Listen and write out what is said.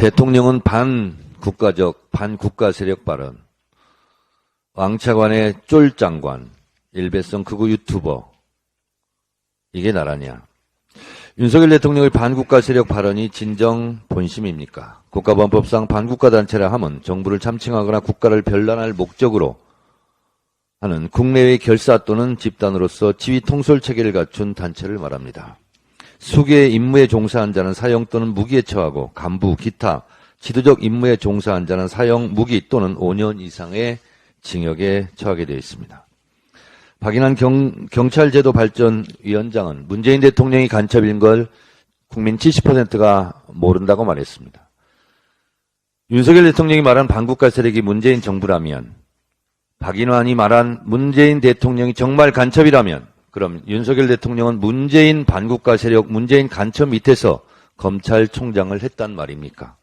대통령은 반국가적, 반국가 세력 발언, 왕차관의 쫄장관, 일배성 극우 유튜버, 이게 나라냐. 윤석열 대통령의 반국가 세력 발언이 진정 본심입니까? 국가범법상 반국가 단체라 함은 정부를 참칭하거나 국가를 변란할 목적으로 하는 국내외 결사 또는 집단으로서 지휘 통솔 체계를 갖춘 단체를 말합니다. 수개의 임무에 종사한 자는 사형 또는 무기에 처하고 간부, 기타, 지도적 임무에 종사한 자는 사형, 무기 또는 5년 이상의 징역에 처하게 되어 있습니다. 박인환 경, 경찰제도 발전 위원장은 문재인 대통령이 간첩인 걸 국민 70%가 모른다고 말했습니다. 윤석열 대통령이 말한 반국가 세력이 문재인 정부라면 박인환이 말한 문재인 대통령이 정말 간첩이라면 그럼 윤석열 대통령은 문재인 반국가 세력, 문재인 간첩 밑에서 검찰총장을 했단 말입니까?